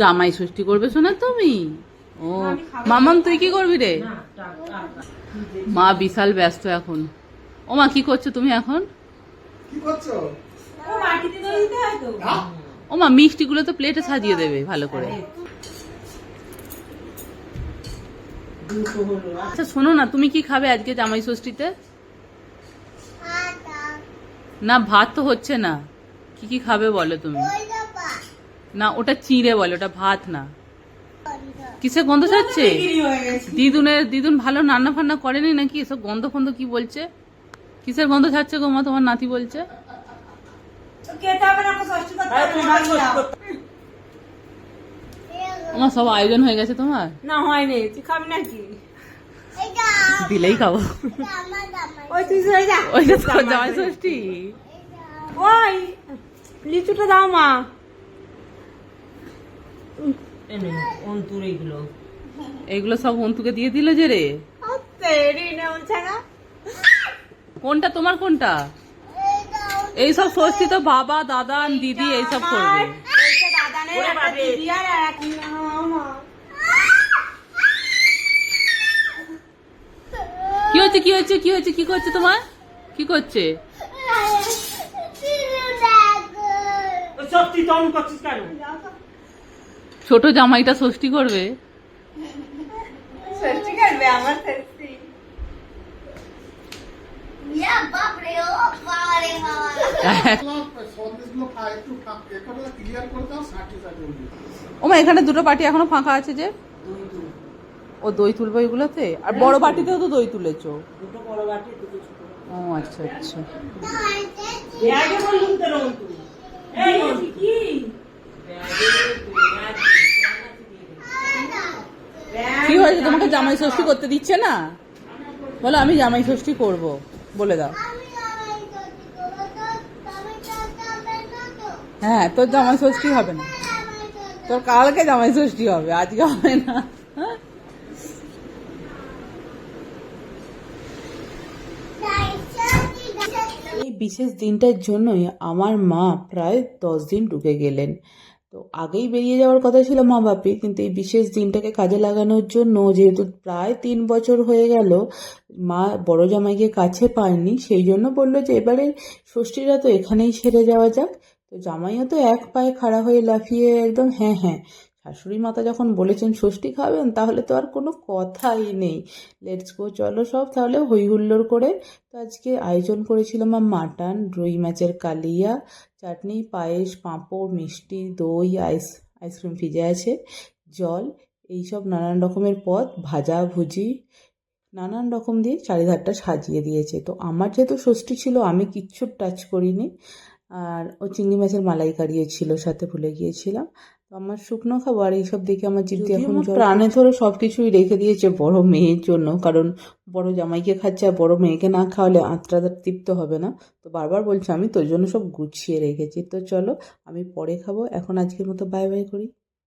জামাই ষষ্ঠী করবে শোনা তুমি? ও মামাম তুই কি করবি রে? মা বিশাল ব্যস্ত এখন। ও মা কি করছ তুমি এখন? কি করছ? ও মাটিতে দই দিতে হয় তো। হ্যাঁ? মা মিষ্টিগুলো তো প্লেটে সাজিয়ে দেবে ভালো করে। আচ্ছা শোনো না তুমি কি খাবে আজকে জামাই ষষ্ঠীতে? না ভাত তো হচ্ছে না। কি কি খাবে বলো তুমি? না ওটা চিড়ে বলে ওটা ভাত না। কিসের গন্ধ ছাড়ছে? দিদুনের দিদুন ভালো রান্না ফান্না করেনি নাকি? এসব গন্ধ ফন্ধ কি বলছে? কিসের গন্ধ ছাড়ছে গো মা তোমার নাতি বলছে। আমার সব আয়োজন হয়ে গেছে তোমার? না হয়নি। তুই খাবি নাকি? দিলেই খাব। ওই তুই সরে তো জামাই ষষ্ঠী। ওই লিচুটা দাও মা। অন্তর এগুলো। এইগুলো সব অন্তুকে দিয়ে দিল যে রে। কোনটা তোমার কোনটা? এইসব ষষ্ঠী তো বাবা দাদা দিদি এইসব করবে। কি হচ্ছে কি হচ্ছে কি হচ্ছে কি করছে তোমার? কি করছে? সত্যি তখন করছিস কেন? ছোট জামাইটা ষষ্ঠী করবে? ষষ্ঠী আমার ষষ্ঠী। এখানে দুটো বাটি এখনও ফাঁকা আছে যে? ও দই তুলবে ওইগুলোতে? আর বড় বাটিতেও তো দই তুলেছো? দুটো বড় বাটি দুটো ছোট। ও আচ্ছা আচ্ছা ব্যাগে বললুম তো রঙ তুই এই কি কি হয়েছে তোমাকে জামাই ষষ্ঠী করতে দিচ্ছে না? বলো, আমি জামাই ষষ্ঠী করব। বলে দাও। হ্যাঁ তোর জামাই ষষ্ঠী হবে না। তোর কালকে জামাই ষষ্ঠী হবে, আজকে হবে না। এই বিশেষ দিনটার জন্যই আমার মা প্রায় দশ দিন ঢুকে গেলেন। তো আগেই বেরিয়ে যাওয়ার কথা ছিল মা বাপি, কিন্তু এই বিশেষ দিনটাকে কাজে লাগানোর জন্য যেহেতু প্রায় তিন বছর হয়ে গেল, মা বড় জামাইকে কাছে পায়নি, সেই জন্য বলল যে এবারে ষষ্ঠীরা তো এখানেই সেরে যাওয়া যাক। তো জামাইও তো এক পায়ে খাড়া হয়ে লাফিয়ে একদম হ্যাঁ হ্যাঁ শাশুড়ি মাতা যখন বলেছেন, ষষ্ঠী খাবেন? তাহলে তো আর কোনো কথাই নেই। লেটস গো চলো সব। তাহলে হই হুল্লোড় করে তো আজকে আয়োজন করেছিলাম মাটন, রুই মাছের কালিয়া, চাটনি, পায়েস, পাঁপড়, মিষ্টি, দই, আইস, আইসক্রিম ফ্রিজে আছে, জল, এইসব নানান রকমের পদ, ভাজা, ভুজি, নানান রকম দিয়ে চারিধারটা সাজিয়ে দিয়েছে। তো আমার যেহেতু ষষ্ঠী ছিল, আমি কিচ্ছু টাচ করিনি। আর ও চিংড়ি মাছের মালাইকারিও ছিল, সাথে ভুলে গিয়েছিলাম। আমার শুকনো খাবার এইসব দেখে আমার জিভ এখন প্রাণে ধরে সব কিছুই রেখে দিয়েছে বড় মেয়ের জন্য কারণ বড় জামাইকে খাচ্ছে আর বড় মেয়েকে না খাওয়ালে আত্মা তৃপ্ত হবে না। তো বারবার বলছে আমি তোর জন্য সব গুছিয়ে রেখেছি। তো চলো আমি পরে খাব। এখন আজকের মতো বাই বাই করি।